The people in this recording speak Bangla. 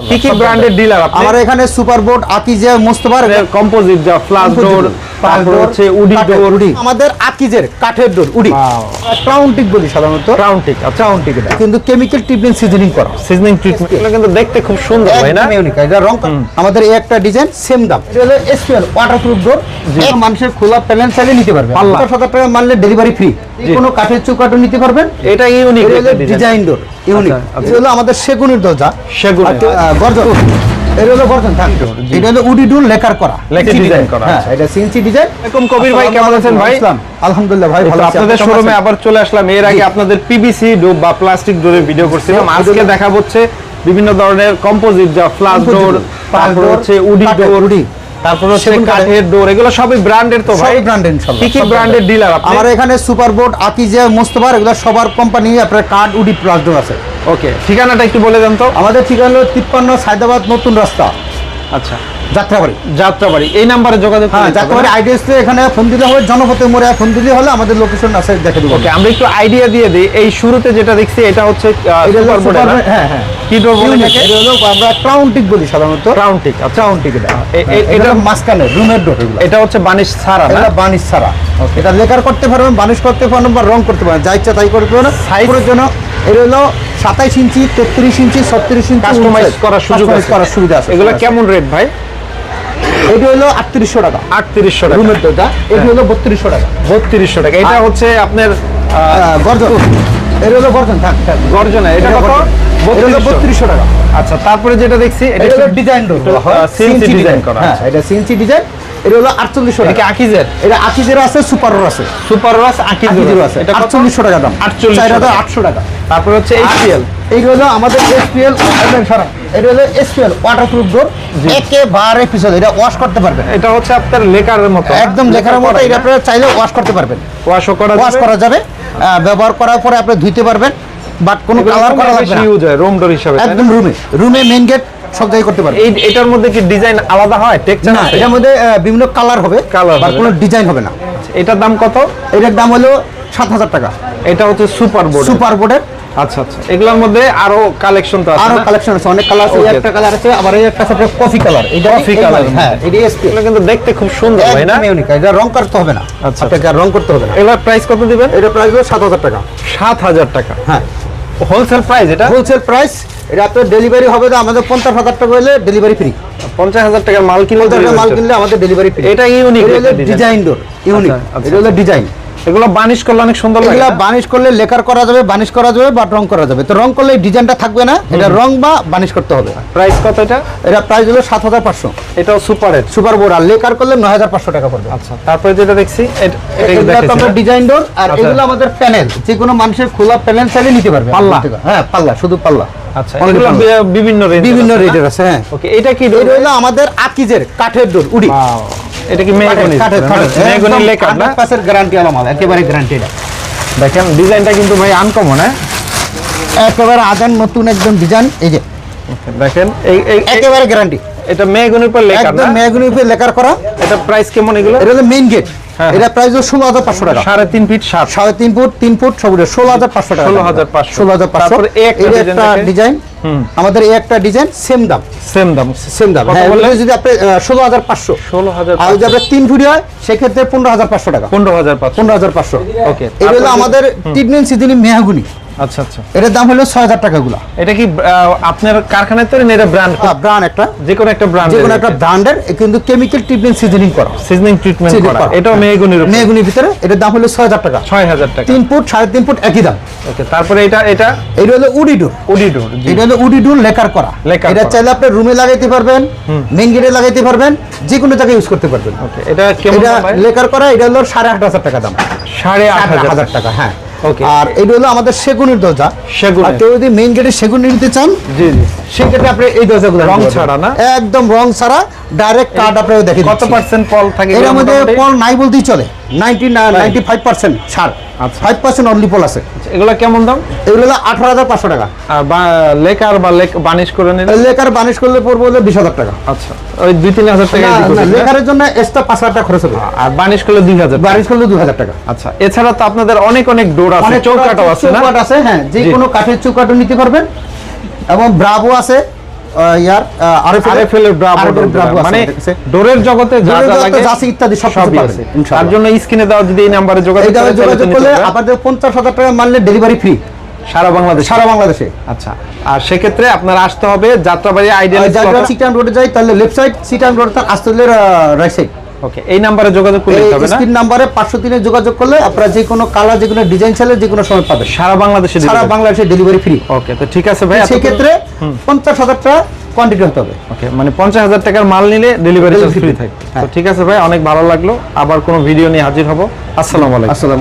কি কি ব্র্যান্ডের ডিলার আপনি? আমার এখানে সুপার বোর্ড আকিজে মোস্তফার কম্পোজিট যা ফ্লাশ ডোর তারপর হচ্ছে উডি ডোর। আমাদের আকিজের কাঠের ডোর উডি। Wow. ক্রাউন্টিক বলি সাধারণত। ক্রাউন্টিক আচ্ছা। ক্রাউন্টিক এটা। কিন্তু কেমিক্যাল ট্রিটমেন্ট সিজনিং করা। সিজনিং ট্রিটমেন্ট এগুলো কিন্তু দেখতে খুব সুন্দর ভাই না? ইউনিক এটা রং আমাদের এই একটা ডিজাইন সেম দাম। এটা হলো এসপিএল ওয়াটারপ্রুফ ডোর এক মানুষের খোলা প্যানেল চাইলে নিতে পারবে পাল্লা। পঞ্চাশ হাজার টাকা মানলে ডেলিভারি ফ্রি কোনো কাঠের চৌকাঠও নিতে পারবেন। এটা ইউনিক ডিজাইন ডোর ইউনিক আচ্ছা, আচ্ছা। এটা হলো আমাদের সেগুনের দরজা। আহ, গর্জন। এটা হলো গর্জন থাক। এটা হলো উডি ডুল লেকার করা। লেকার CNC করা, হ্যাঁ। এটা সিএনসি ডিজাইন এরকম কবির ভাই কেমন আছেন ভাই? আলহামদুলিল্লাহ ভাই ভালো আপনাদের শোরুমে আবার চলে আসলাম। এর আগে আপনাদের পিভিসি ডোর বা প্লাস্টিক ডোরের ভিডিও করছিলাম। আজকে দেখা হচ্ছে বিভিন্ন ধরনের কম্পোজিট যা Composite ডোর তারপর হচ্ছে উডি ডোর উডি। তারপর হচ্ছে কাঠের। ডোর এগুলো সবই ব্র্যান্ডের তো ভাই? সব ব্র্যান্ডের ইনশাআল্লাহ কি কি সব ব্র্যান্ডের ডিলার আপনি? আমার এখানে সুপার বোর্ড আকিজে মোস্তফার এগুলো সবার কোম্পানি আপনার কাঠ উডি প্লাস ডোর আছে। ওকে ঠিকানাটা একটু বলে দেন তো। আমাদের ঠিকানা হলো তিপ্পান্ন সায়দাবাদ নতুন রাস্তা। আচ্ছা। যাত্রাবাড়ি। যাত্রাবাড়ি এই নাম্বারে যোগাযোগ হ্যাঁ যাত্রাবাড়ি আইডিএসে এখানে ফোন দিলে হবে জনপথে মোড়ে ফোন দিলে হলে আমাদের লোকেশন আছে দেখে দেবো। আমরা একটু আইডিয়া দিয়ে দিই। এই শুরুতে যেটা দেখছি এটা হচ্ছে এটা হ্যাঁ হ্যাঁ। কি ডোর বলে বলি সাধারণত। মাঝখানে রুমের ডোর এটা হচ্ছে বানিশ ছাড়া এটা বানিশ ছাড়া এটা লেকার করতে পারবেন বানিশ করতে পারবেন বা রং করতে পারবেন যা ইচ্ছা তাই করতে পারবেন? জন্য এটা হলো সাতাইশ ইঞ্চি তেত্রিশ ইঞ্চি ছত্রিশ ইঞ্চি কাস্টমাইজ করার সুযোগ করার সুবিধা আছে। এগুলো কেমন রেট ভাই? এটা হলো আটত্রিশশো টাকা। আটত্রিশশো টাকা। রুমের এটা হলো বত্রিশশো টাকা। বত্রিশশো টাকা। এটা হচ্ছে আপনার গর্জন। এটা হলো গর্জন থাক থাক। গর্জনা এটা এটা কত? গর্জন। এটা হলো বত্রিশশো। টাকা। আচ্ছা তারপরে যেটা দেখছি এটা এটা হলো ডিজাইন ডোর একটু, আহ, CNC করা হ্যাঁ এটা সিএনসি ডিজাইন এটা হলো আটচল্লিশশো টাকা। আকিজের? এটা আকিজের আছে সুপারোর আছে। সুপার রস আকিজের আকিজের আছে। এটা আটচল্লিশশো টাকা দাম। 4800 হাজার আটশো টাকা। তারপরে হচ্ছে এইচপিএল এই হলো আমাদের এসপিএল এটা হলো এসপিএল ওয়াটারপ্রুফ ডোর একেবারে পিছনে এটা ওয়াশ করতে পারবেন। এটা হচ্ছে আপনার লেকারের মতো। একদম লেখার মতো এটা আপনারা চাইলে ওয়াশ করতে পারবেন। ওয়াশও করা ওয়াশ করা যাবে। ব্যবহার করার পরে আপনি ধুইতে পারবেন বাট কোনো কালার করা লাগবে না। ইউজ হয় রুম ডোর হিসাবে? একদম রুমে রুমে মেইন গেট সব জায়গায় করতে পারবেন। এই এটার মধ্যে কি ডিজাইন আলাদা হয় টেক্সচার না এটার মধ্যে বিভিন্ন কালার হবে কালার বা কোনো ডিজাইন হবে না। এটার দাম কত? এটার দাম হলো সাত হাজার টাকা। এটা হচ্ছে সুপার বোর্ড সুপার বোর্ডের আচ্ছা আচ্ছা। এগুলোর মধ্যে আরও কালেকশন তো আছে আরও কালেকশন আছে অনেক কালার আছে একটা কালার আছে আবার এই একটা আছে কফি কালার এটা Coffee colour। হ্যাঁ এটা এসপিএল এগুলো কিন্তু দেখতে খুব সুন্দর ভাই না? ইউনিক এটা রং করতে হবে না। আচ্ছা, আপনাকে আর রং করতে হবে না। এগুলোর প্রাইস কত দিবেন? এটা প্রাইস হলো সাত হাজার টাকা। সাত হাজার টাকা। হ্যাঁ। হোলসেল প্রাইস এটা? হোলসেল প্রাইস এটা আপনার ডেলিভারি হবে তো আমাদের পঞ্চাশ হাজার টাকা হলে ডেলিভারি ফ্রি পঞ্চাশ হাজার টাকার মাল কিনলে মাল কিনলে আমাদের ডেলিভারি ফ্রি এটা এটা design। ডিজাইন ডোর ইউনিক আচ্ছা, আচ্ছা, এটা হলো ডিজাইন এগুলো বানিশ করলে অনেক সুন্দর লাগে এগুলা বানিশ করলে লেকার করা যাবে বানিশ করা যাবে বা রং করা যাবে। তো রং করলে ডিজাইনটা থাকবে না এটা রং বা বানিশ করতে হবে। প্রাইস কত এটা? এটা প্রাইস হলো সাত হাজার পাঁচশো। এটাও সুপারের সুপার বোর্ড আর লেকার করলে নয় হাজার পাঁচশো টাকা পড়বে। আচ্ছা তারপরে যেটা দেখছি এটা- এটা? ডিজাইন ডোর আর আচ্ছা। এগুলো আমাদের প্যানেল যে কোনো মানুষের খোলা প্যানেল চাইলে নিতে পারবে। পাল্লা? হ্যাঁ পাল্লা শুধু পাল্লা। আচ্ছা এগুলো বিভিন্ন রেঞ্জ বিভিন্ন রেটের আছে হ্যাঁ। ওকে এটা কি এটা হলো আমাদের আকিজের কাঠের ডোর উডি। এটা কি মেহগনি? মেহগনি লেকার না? পাশের গ্যারান্টি আলাম একেবারে গ্যারান্টি দেখেন ডিজাইনটা কিন্তু ভাই আনকমন হ্যাঁ? একেবারে আদান নতুন একদম ডিজাইন এই যে। দেখেন এই একেবারে গ্যারান্টি এটা মেহগনির উপর লেকার একদম না? উপর লেকার করা। এটা প্রাইস কেমন এগুলো? এটা হলো মেইন গেট। এটা প্রাইস হলো ষোলো হাজার পাঁচশো টাকা। সাড়ে তিন ফিট সাত। সাড়ে তিন ফুট তিন ফুট সবুজ ষোলো হাজার পাঁচশো টাকা 16,500 ষোলো হাজার পাঁচশো। তারপরে এই একটা একটা ডিজাইন হুম। আমাদের এই একটা ডিজাইন সেম দাম। সেম দাম। সেম দাম। হ্যাঁ বললে যদি আপনি ষোলো হাজার পাঁচশো। ষোলো হাজার আর যদি আপনার তিন ফুটি হয় সেক্ষেত্রে পনেরো হাজার পাঁচশো টাকা। পনেরো হাজার ওকে পনেরো হাজার পাঁচশো। Okay, এটা হলো আমাদের ট্রিটমেন্ট সিডিনি মেহাগুনি আচ্ছা আচ্ছা। এটার দাম হলো ছয় হাজার টাকা গুলা। এটা কি আপনার কারখানায় তৈরি না এটা ব্র্যান্ড ব্রান্ড একটা। যে কোনো একটা ব্র্যান্ড যে কোনো একটা ব্র্যান্ডের কিন্তু কেমিক্যাল ট্রিটমেন্ট সিজনিং করা। সিজনিং ট্রিটমেন্ট করা। করা। এটাও মেহগনির মেহগুনির ভিতরে। এটার দাম হলো ছয় হাজার টাকা। ছয় হাজার টাকা। তিন ফুট সাড়ে তিন ফুট একই দাম। ওকে তারপরে এটা এটা? এটা হলো উডি ডোর উডিডোর এটা হলো উডি ডোর লেকার করা। লেকার এটা চাইলে আপনি রুমে লাগাইতে পারবেন মেইন গেটে লাগাইতে পারবেন যে কোনো জায়গায় ইউজ করতে পারবেন। ওকে এটা কেমন এটা লেকার করা এটা হলো সাড়ে আট হাজার টাকা দাম। সাড়ে আট হাজার টাকা হ্যাঁ. আর এটা হলো আমাদের সেগুনের দরজা। সেগুন আর কেউ যদি মেইন গেটে সেগুন নিতে চান জি জি। সেক্ষেত্রে আপনি এই দরজাগুলো রং ছাড়া না? একদম রং ছাড়া। ডাইরেক্ট কার্ড আপনাকে দেখে কত। পার্সেন্ট পল থাকে এর মধ্যে? পল নাই বলতেই চলে নাইনটি নাইনটি ফাইভ পার্সেন্ট ছাড় আচ্ছা। ফাইভ পার্সেন্ট অনলি পল আছে এগুলো কেমন দাম এগুলো হলো আঠারো হাজার পাঁচশো টাকা আর লেকার বা লেক বানিশ করে নিলে লেকার বানিশ করলে পড়বে হলো বিশ হাজার টাকা আচ্ছা ওই দুই তিন হাজার টাকা? লেকারের জন্য এক্সট্রা পাঁচ হাজার টাকা খরচ হবে আর বানিশ করলে দুই হাজার টাকা। বানিশ করলে দু হাজার টাকা আচ্ছা এছাড়া তো আপনাদের অনেক অনেক ডোর আছে চৌকাটাও আছে না চৌকাট আছে হ্যাঁ যে। কোনো কাঠের চৌকাটও নিতে পারবেন এবং ব্রাভো আছে ইয়ার আরএফএল এর ব্রাভো মানে ডোরের জগতে যা যা লাগে যা ইত্যাদি সব সবই আছে। তার জন্য স্ক্রিনে দেওয়া যদি এই নাম্বারে যোগাযোগ এই করে যোগাযোগ করলে আপনাদের পঞ্চাশ হাজার টাকা মানলে ডেলিভারি ফ্রি সারা বাংলাদেশ। সারা বাংলাদেশে। আচ্ছা আর সেক্ষেত্রে আপনারা আসতে হবে যাত্রাবাড়ি আইডিয়া সিটান রোডে যায় তাহলে লেফট সাইড সিটান রোড তার আসতে রাইট সাইড ওকে এই নাম্বারে যোগাযোগ করলে হবে না? স্ক্রিন নাম্বারে 503 এ যোগাযোগ করলে আপনারা যে কোনো কালার যে কোনো ডিজাইন চাইলে যে কোনো সময় পাবেন। সারা বাংলাদেশে সারা বাংলাদেশে ডেলিভারি ফ্রি ওকে তো ঠিক আছে ভাই সেই ক্ষেত্রে পঞ্চাশ হাজার টাকা কোয়ান্টিটি হতে হবে। ওকে মানে পঞ্চাশ হাজার টাকার মাল নিলে ডেলিভারি চার্জ ফ্রি থাকে। তো হ্যাঁ। ঠিক আছে ভাই অনেক ভালো লাগল। আবার কোনো ভিডিও নিয়ে হাজির হব। আসসালামু আলাইকুম। আসসালাম